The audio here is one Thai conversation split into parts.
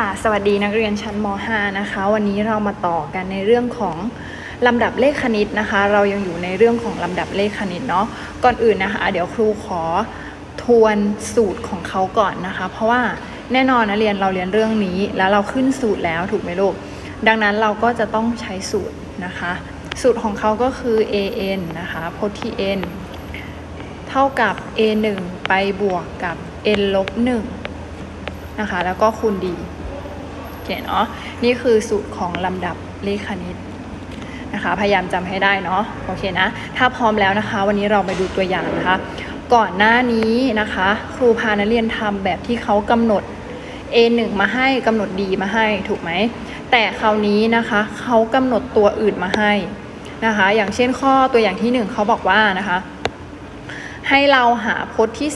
ค่ะ สวัสดีนักเรียนชั้นม .5 นะคะ วันนี้เรามาต่อกันในเรื่องของลำดับเลขคณิตนะคะ เรายังอยู่ในเรื่องของลำดับเลขคณิตเนาะ ก่อนอื่นนะคะ เดี๋ยวครูขอทวนสูตรของเขาก่อนนะคะ เพราะว่าแน่นอนนะเรียนเราเรียนเรื่องนี้ แล้วเราขึ้นสูตรแล้วถูกไหมลูก ดังนั้นเราก็จะต้องใช้สูตรนะคะ สูตรของเขาก็คือ an นะคะพจน์ที่ n เท่ากับ a 1ไปบวกกับ n ลบ1นะคะแล้วก็คูณ d โอ เคเนาะนี่คือสูตรของลำดับเลขคณิตนะคะ พยายามจำให้ได้เนาะโอเคนะ ถ้าพร้อมแล้วนะคะ วันนี้เราไปดูตัวอย่างนะคะ ก่อนหน้านี้นะคะ ครูพานักเรียนทำแบบที่เขากำหนด A1 มาให้กำหนด D มาให้ถูกไหม แต่คราวนี้นะคะเขากำหนดตัวอื่นมาให้นะคะ อย่างเช่นข้อตัวอย่างที่ 1เขาบอกว่านะคะ ให้เราหาพจน์ที่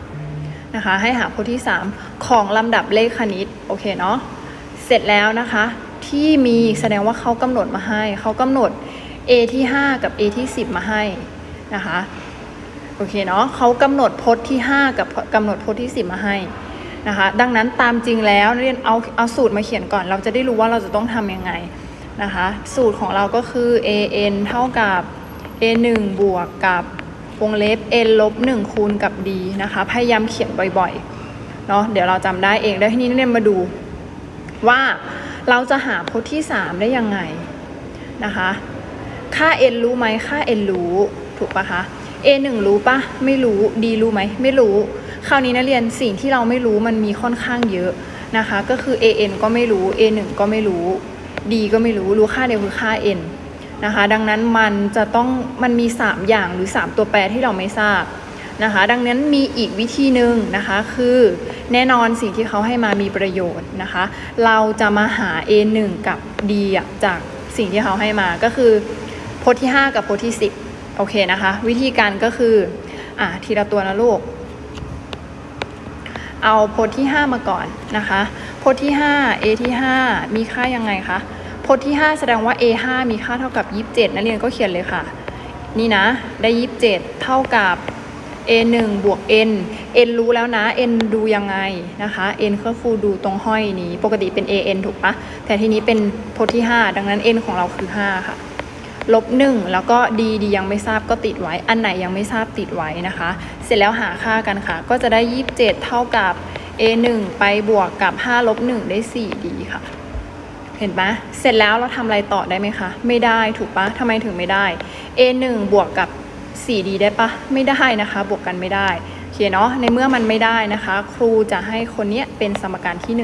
3 นะคะ ให้หาพจน์ที่ 3 ของลำดับเลขคณิต โอเคเนาะ เสร็จแล้วนะคะ ที่มีแสดงว่าเขากำหนดมาให้ เขากำหนด A ที่ 5 กับ A ที่ 10 มาให้นะคะโอเคเนาะเขากำหนดพจน์ที่ 5 กับกำหนดพจน์ที่ 10 มาให้นะคะ ดังนั้นตามจริงแล้วนักเรียนเอาเอาสูตรมาเขียนก่อน เราจะได้รู้ว่าเราจะต้องทำยังไงนะคะ สูตรของเราก็คือ an เท่ากับ a 1บวกกับวงเล็บ n ลบ1คูณกับ d นะคะ พยายามเขียนบ่อยๆเนาะเดี๋ยวเราจำได้เองแล้วทีนี้นักเรียนมาดู ว่าเราจะหาพจน์ที่ 3 ได้ยังไงนะคะ ค่า n รู้ไหมค่า n รู้ถูกปะคะ a 1รู้ปะไม่รู้ d รู้ไหมไม่รู้ คราวนี้นักเรียนสิ่งที่เราไม่รู้มันมีค่อนข้างเยอะนะคะ ก็คือ a n ก็ไม่รู้ a 1ก็ไม่รู้ d ก็ไม่รู้ รู้ค่าเดียวคือค่า n นะคะ ดังนั้นมันจะต้องมันมี 3 อย่างหรือ 3 ตัวแปรที่เราไม่ทราบ นะคะ ดังนั้นมีอีกวิธีหนึ่งนะคะคือแน่นอนสิ่งที่เขาให้มามีประโยชน์นะคะ เราจะมาหา a 1 กับ d จากสิ่งที่เขาให้มาก็คือพจน์ที่ 5 กับพจน์ที่ 10 โอเคนะคะ วิธีการก็คืออะทีละตัวนะลูก เอาพจน์ที่ 5 มาก่อนนะคะพจน์ที่ 5 a ที่ 5 มีค่ายังไงคะพจน์ที่ 5 แสดงว่า a 5มีค่าเท่ากับ 27นักเรียนก็เขียนเลยค่ะ นี่นะ ได้ 27 เท่ากับ a 1บวก n n รู้แล้วนะ n ดูยังไงนะคะ n ก็คือดูตรงห้อยนี้ ปกติเป็น a n ถูกปะแต่ทีนี้เป็นพจน์ที่ 5 ดังนั้น n ของเราคือ 5 ค่ะลบหนึ่งแล้วก็ดีดียังไม่ทราบก็ติดไว้ อันไหนยังไม่ทราบติดไว้นะคะ เสร็จแล้วหาค่ากันค่ะ ก็จะได้ 27 เท่ากับ a 1ไปบวกกับ5ลบ1ได้4ดีค่ะ เห็นปะเสร็จแล้วเราทำอะไรต่อได้ไหมคะ ไม่ได้ถูกปะทำไมถึงไม่ได้ a 1บวกกับ 4d ได้ปะไม่ได้นะคะ บวกกันไม่ได้โอเคเนาะในเมื่อมันไม่ได้นะคะ ครูจะให้คนเนี้ยเป็นสมการที่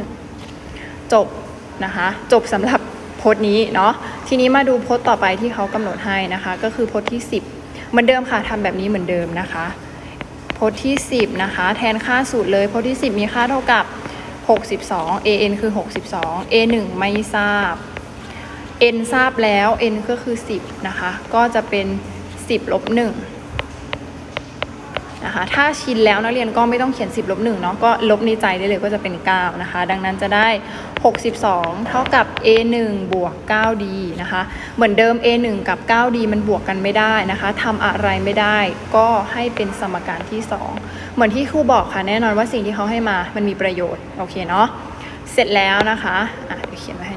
1 จบนะคะ จบสำหรับโพจน์นี้เนาะทีนี้มาดูโพจน์ต่อไปที่เขากำหนดให้นะคะ ก็คือโพจน์ที่ 10 เหมือนเดิมค่ะทำแบบนี้เหมือนเดิมนะคะโพจน์ที่ 10 นะคะ แทนค่าสูตรเลยโพจน์ที่ 10 มีค่าเท่ากับ 62 an คือ 62 a 1ไม่ทราบ n ทราบแล้ว n ก็คือ 10 นะคะ ก็จะเป็น 10ลบ1นะคะถ้าชินแล้วนักเรียนก็ไม่ต้องเขียน 10ลบ1เนาะก็ลบในใจได้เลยก็จะเป็น 9 นะคะ ดังนั้นจะได้ 62 เท่ากับ a 1 บวก 9d นะคะ เหมือนเดิม a 1 กับ 9d มันบวกกันไม่ได้นะคะทำอะไรไม่ได้ก็ให้เป็นสมการที่ 2 เหมือนที่ครูบอกค่ะแน่นอนว่าสิ่งที่เขาให้มามันมีประโยชน์โอเคเนาะเสร็จแล้วนะคะอะเดี๋ยวเขียนไว้ให้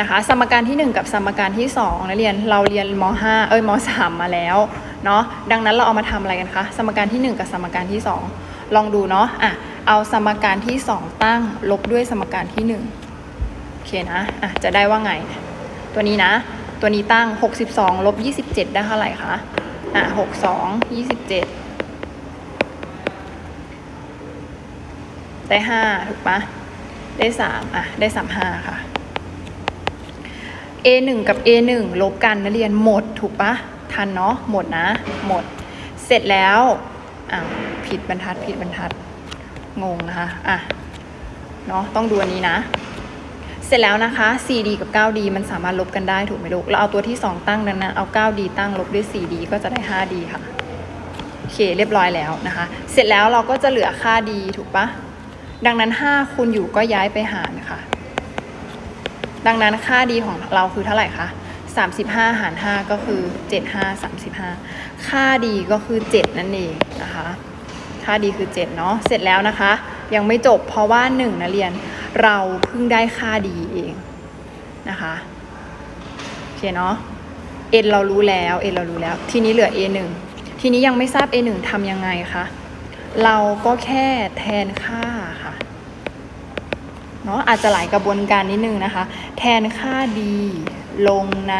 นะคะสมการที่ 1 กับสมการที่2นักเรียนเราเรียนม 5 เอ้ยม 3 มาแล้วเนาะดังนั้นเราเอามาทำอะไรกันคะสมการที่ 1 กับสมการที่ 2 ลองดูเนาะอะเอาสมการที่ 2 ตั้งลบด้วยสมการที่1โอเคนะอะจะได้ว่าไง ตัวนี้นะ ตัวนี้ตั้ง 62ลบ27 ได้เท่าไหร่คะอะ62 27 ได้ 5 ถูกปะได้ 3 อะ ได้ 35 ค่ะ A 1 กับ A 1 ลบกันนักเรียนหมดถูกปะทันเนาะหมดนะ หมด เสร็จแล้วอ่าผิดบรรทัดผิดบรรทัดงงนะคะอะเนาะต้องดูอันนี้นะ เสร็จแล้วนะคะ 4D กับ 9D มันสามารถลบกันได้ถูกไหมลูกเราเอาตัวที่ 2 ตั้งดังนั้นเอา 9D ตั้งลบด้วย 4D ก็จะได้ 5D ค่ะโอเคเรียบร้อยแล้วนะคะ เสร็จแล้วเราก็จะเหลือค่า D ถูกปะดังนั้น 5คูณอยู่ก็ย้ายไปหารค่ะ ดังนั้นค่าดีของเราคือเท่าไหร่คะ35 หาร 5 ก็คือ 75 35 ค่าดีก็คือ 7 นั่นเองนะคะ ค่าดีคือ 7 เนาะ เสร็จแล้วนะคะ ยังไม่จบเพราะว่าหนึ่งนะเรียน เราเพิ่งได้ค่าดีเองนะคะโอเคเนาะ n เรารู้แล้ว n เรารู้แล้ว ทีนี้เหลือ a 1 ทีนี้ยังไม่ทราบ a 1 ทำยังไงคะ เราก็แค่แทนค่า เนาะอาจจะหลายกระบวนการนิดนึงนะคะ แทนค่าดีลงใน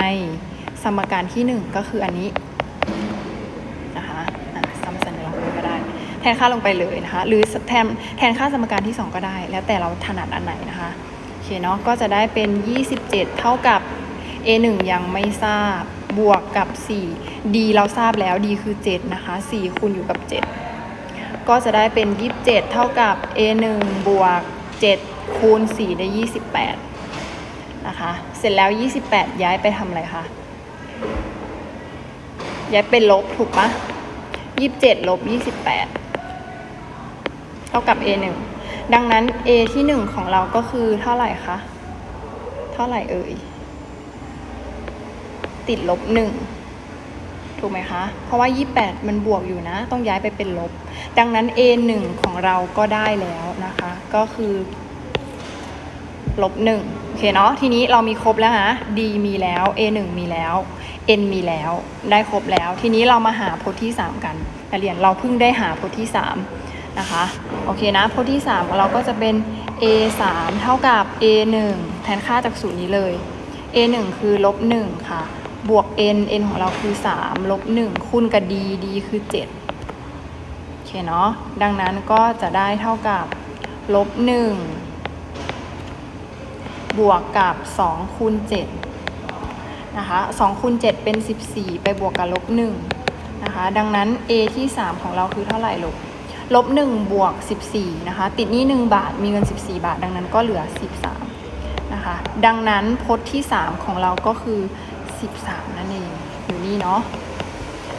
สมการที่ 1 ก็คืออันนี้นะคะอะซ้ำสัญลักษณ์ก็ได้ แทนค่าลงไปเลยนะคะ หรือแทนแทนค่าสมการที่ 2 ก็ได้ แล้วแต่เราถนัดอันไหนนะคะโอเคเนาะก็จะได้เป็น 27 เท่ากับ a 1ยังไม่ทราบบวกกับ 4 d เราทราบแล้ว d คือ 7 นะคะ 4 คูณอยู่กับ 7 ก็จะได้เป็น 27 เท่ากับ a 1บวก 7 คูณ 4 ได้ 28 นะคะ เสร็จแล้ว 28 ย้ายไปทำอะไรคะ ย้ายเป็นลบถูกปะ27 ลบ 28 เท่ากับ a 1ดังนั้น a ที่ 1 ของเราก็คือเท่าไหร่คะ เท่าไหร่เอ่ย ติดลบหนึ่งถูกไหมคะ เพราะว่า 28 มันบวกอยู่นะ ต้องย้ายไปเป็นลบ ดังนั้น a 1 ของเราก็ได้แล้วนะคะ ก็คือ ลบหนึ่งโอเคเนาะทีนี้เรามีครบแล้วฮะ d มีแล้ว a 1มีแล้ว n มีแล้ว ได้ครบแล้ว ทีนี้เรามาหาพจน์ที่ 3 กันนักเรียนเราเพิ่งได้หาพจน์ที่ 3 นะคะ โอเคนะ พจน์ที่ 3 ของเราก็จะเป็น a 3เท่ากับ a 1แทนค่าจากสูตรนี้เลย a 1คือลบ1ค่ะ บวก n n ของเราคือ 3 ลบ 1 คูณกับ d d คือ 7โอเคเนาะ ดังนั้นก็จะได้เท่ากับลบ1 บวกกับ2คูณ7นะคะ2คูณ7เป็น 14 ไปบวกกับลบ1นะคะ ดังนั้น a ที่ 3 ของเราคือเท่าไหร่ลบลบ1บวก 14นะคะ ติดหนี้ 1 บาท มีเงิน 14 บาท ดังนั้นก็เหลือ 13นะคะ ดังนั้นพจน์ที่ 3 ของเราก็คือ 13 นั่นเอง อยู่นี่เนาะ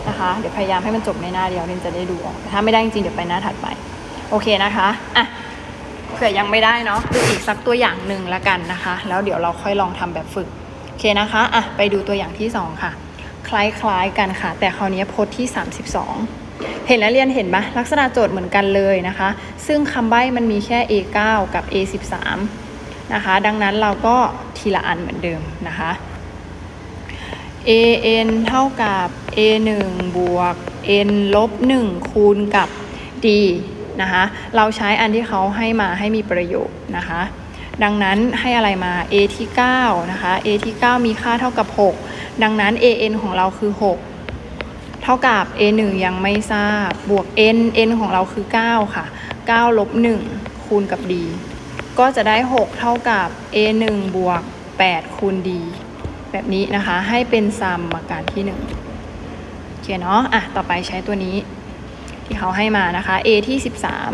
นะคะ เดี๋ยวพยายามให้มันจบในหน้าเดียวเรนจะได้ดูออก ถ้าไม่ได้จริงๆ เดี๋ยวไปหน้าถัดไป โอเคนะคะ อะ เผื่อยังไม่ได้เนาะดูอีกสักตัวอย่างหนึ่งละกันนะคะ แล้วเดี๋ยวเราค่อยลองทำแบบฝึกโอเคนะคะอะไปดูตัวอย่างที่ 2 ค่ะ คล้ายๆกันค่ะ แต่คราวนี้พจน์ที่ 32เห็นแล้วเรียนเห็นปะลักษณะโจทย์เหมือนกันเลยนะคะ ซึ่งคำใบ้มันมีแค่ A9 กับ A13 นะคะ ดังนั้นเราก็ทีละอันเหมือนเดิมนะคะ an เท่ากับ a 1 บวก n ลบ1คูณกับ d นะคะเราใช้อันที่เขาให้มาให้มีประโยชน์นะคะดังนั้นให้อะไรมา a ที่9นะคะ a ที่ 9 มีค่าเท่ากับ 6 ดังนั้น an ของเราคือ 6 เท่ากับ a 1ยังไม่ทราบบวก n n ของเราคือ 9 ค่ะ 9 ลบ 1 คูณกับ d ก็จะได้ 6 เท่ากับ a 1บวก 8 คูณ d แบบนี้นะคะ ให้เป็นซัมมาการที่1โอเคเนาะอะต่อไปใช้ตัวนี้ ที่เขาให้มานะคะ a ที่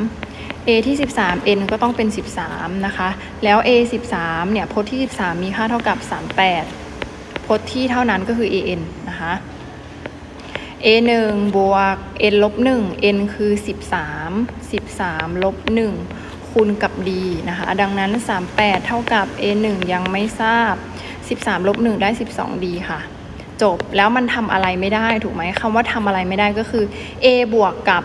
13 a ที่ 13 n ก็ต้องเป็น 13 นะคะ แล้ว a 13เนี่ยพจน์ที่ 13 มีค่าเท่ากับ 38 พจน์ที่เท่านั้นก็คือ an นะคะ a 1บวก n ลบ1 n คือ 13 13 ลบ 1 คูณกับ d นะคะ ดังนั้น 38 เท่ากับ a 1ยังไม่ทราบ 13 ลบ 1 ได้ 12 d ค่ะ จบแล้วมันทำอะไรไม่ได้ถูกไหมคำว่าทำอะไรไม่ได้ก็คือ a บวกกับ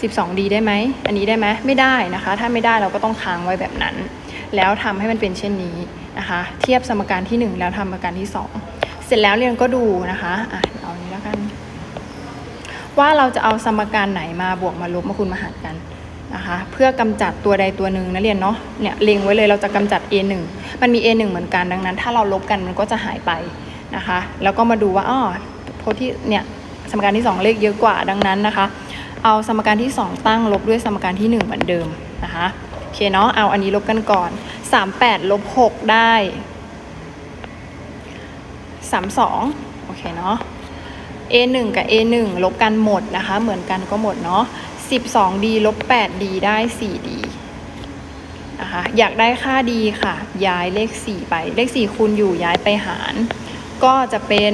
12d ได้ไหม อันนี้ได้ไหมไม่ได้นะคะ ถ้าไม่ได้เราก็ต้องค้างไว้แบบนั้น แล้วทำให้มันเป็นเช่นนี้นะคะ เทียบสมการที่ 1 แล้วทำสมการที่ 2 เสร็จแล้วเรียนก็ดูนะคะอะเอานี้แล้วกัน ว่าเราจะเอาสมการไหนมาบวกมาลบมาคูณมาหารกันนะคะเพื่อกำจัดตัวใดตัวหนึ่งนะเรียนเนาะเนี่ยเล็งไว้เลยเราจะกำจัด a 1มันมี a 1เหมือนกันดังนั้น ถ้าเราลบกันมันก็จะหายไป นะคะ แล้วก็มาดูว่าอ้อโพจน์ที่เนี่ยสมการที่ 2 เลขเยอะกว่าดังนั้นนะคะ เอาสมการที่ 2 ตั้งลบด้วยสมการที่ 1 เหมือนเดิมนะคะโอเคเนาะเอาอันนี้ลบกันก่อน 38ลบ6ได้ 32โอเคเนาะ a 1 กับ a 1 ลบกันหมดนะคะ เหมือนกันก็หมดเนาะ 12d ลบ 8d ได้ 4d นะคะอยากได้ค่า d ค่ะ ย้ายเลข 4 ไปเลข 4 คูณอยู่ย้ายไปหาร ก็จะเป็น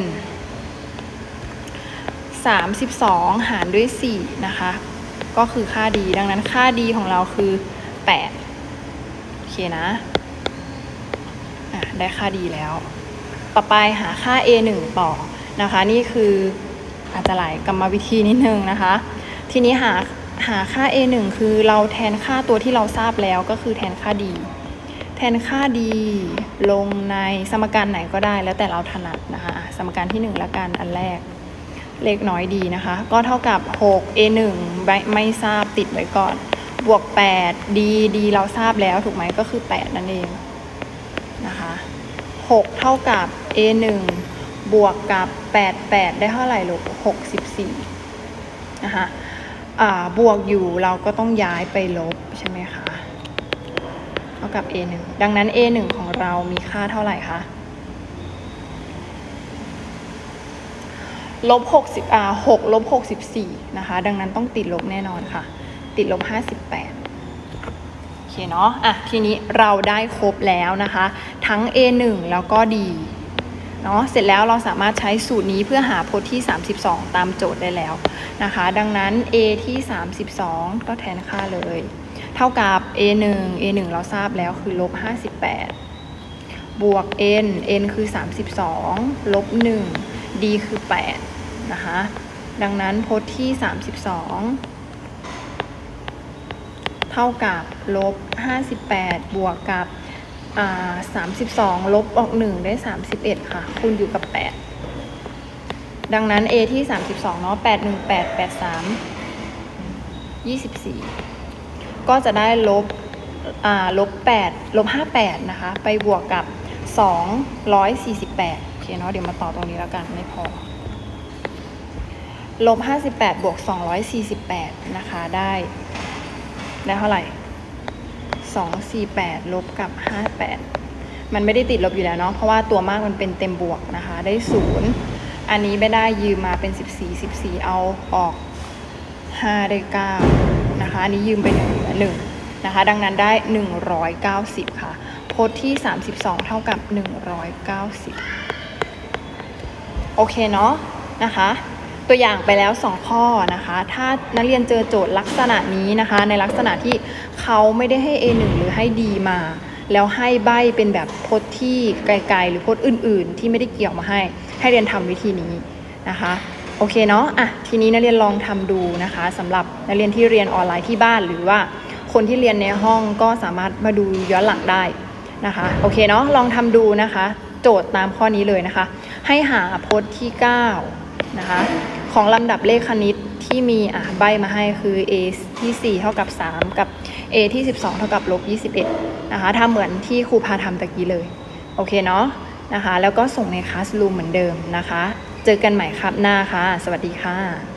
32 หารด้วย 4 นะคะ ก็คือค่า d ดังนั้นค่า d ของเราคือ 8 โอเคนะะได้ค่า d แล้ว ต่อไปหาค่า a 1ต่อนะคะ นี่คืออาจจะหลายกรรมวิธีนิดนึงนะคะ ทีนี้หาหาค่า a 1คือเราแทนค่าตัวที่เราทราบแล้วก็คือแทนค่า d แทนค่า d ลงในสมการไหนก็ได้แล้วแต่เราถนัดนะคะสมการที่ 1 ละกันอันแรก เลขน้อยดีนะคะ ก็เท่ากับ 6 a 1ไม่ไม่ทราบติดไว้ก่อน บวก 8 d d เราทราบแล้วถูกไหมก็คือ 8 นั่นเองนะคะ 6 เท่ากับ a 1บวกกับ 8 8 ได้เท่าไหร่ลูก64นะคะบวกอยู่เราก็ต้องย้ายไปลบใช่ไหมคะ ท่ากับ a 1 ดังนั้น a 1 ของเรามีค่าเท่าไหร่คะลบ60อ่า6ลบ64 นะคะ ดังนั้นต้องติดลบแน่นอนค่ะ ติดลบ 58 โอเคเนาะ อะ ทีนี้เราได้ครบแล้วนะคะ ทั้ง A1 แล้วก็ D เนาะ เสร็จแล้วเราสามารถใช้สูตรนี้เพื่อหาพจน์ที่ 32 ตามโจทย์ได้แล้วนะคะ ดังนั้น A ที่ 32 ก็แทนค่าเลย ท่ากับ A1 A1 เราทราบแล้วคือลบ58 บวก N N คือ 32 ลบ 1 D คือ 8 นะคะ ดังนั้นพจน์ที่ 32 เท่ากับลบ58 บวกกับอ่า32ลบออก1ได้31ค่ะ คูณอยู่กับ8ดังนั้น A ที่32เนาะ8 1 8 8 3 24 ก็จะได้ลบลบ8ลบ58 นะคะ ไปบวกกับ 248 โอเคเนาะเดี๋ยวมาต่อตรงนี้แล้วกันไม่พอลบ58 บวก 248 นะคะ ได้ ได้เท่าไหร่ 248 ลบกับ 58 มันไม่ได้ติดลบอยู่แล้วเนาะเพราะว่าตัวมากมันเป็นเต็มบวกนะคะ ได้ 0 อันนี้ไม่ได้ยืมมาเป็น 14 14 เอาออก 5 ได้ 9 นะคะอันนี้ยืมไป1เหลือ 1นะคะ ดังนั้นได้ 190 ค่ะพจน์ที่ 32 เท่ากับ 190 โอเคเนาะนะคะ ตัวอย่างไปแล้ว 2 ข้อนะคะ ถ้านักเรียนเจอโจทย์ลักษณะนี้นะคะ ในลักษณะที่เขาไม่ได้ให้ A1 หรือให้ D มาแล้วให้ใบเป็นแบบพจน์ที่ไกลๆ หรือพจน์อื่น ๆ ที่ไม่ได้เกี่ยวมาให้ ให้เรียนทำวิธีนี้นะคะ โอเคเนาะอะทีนี้นักเรียนลองทำดูนะคะสำหรับนักเรียนที่เรียนออนไลน์ที่บ้าน หรือว่าคนที่เรียนในห้องก็สามารถมาดูย้อนหลังได้นะคะ โอเคเนาะลองทำดูนะคะ โจทย์ตามข้อนี้เลยนะคะ ให้หาพจน์ที่ 9 นะคะ ของลำดับเลขคณิตที่มีอะใบมาให้คือ a ที่ 4 เท่ากับ 3 กับ a ที่ 12 เท่ากับลบ21นะคะทำเหมือนที่ครูพาทำตะกี้เลย โอเคเนาะนะคะ แล้วก็ส่งในคลาสรูมเหมือนเดิมนะคะ เจอกันใหม่ครับหน้าค่ะ สวัสดีค่ะ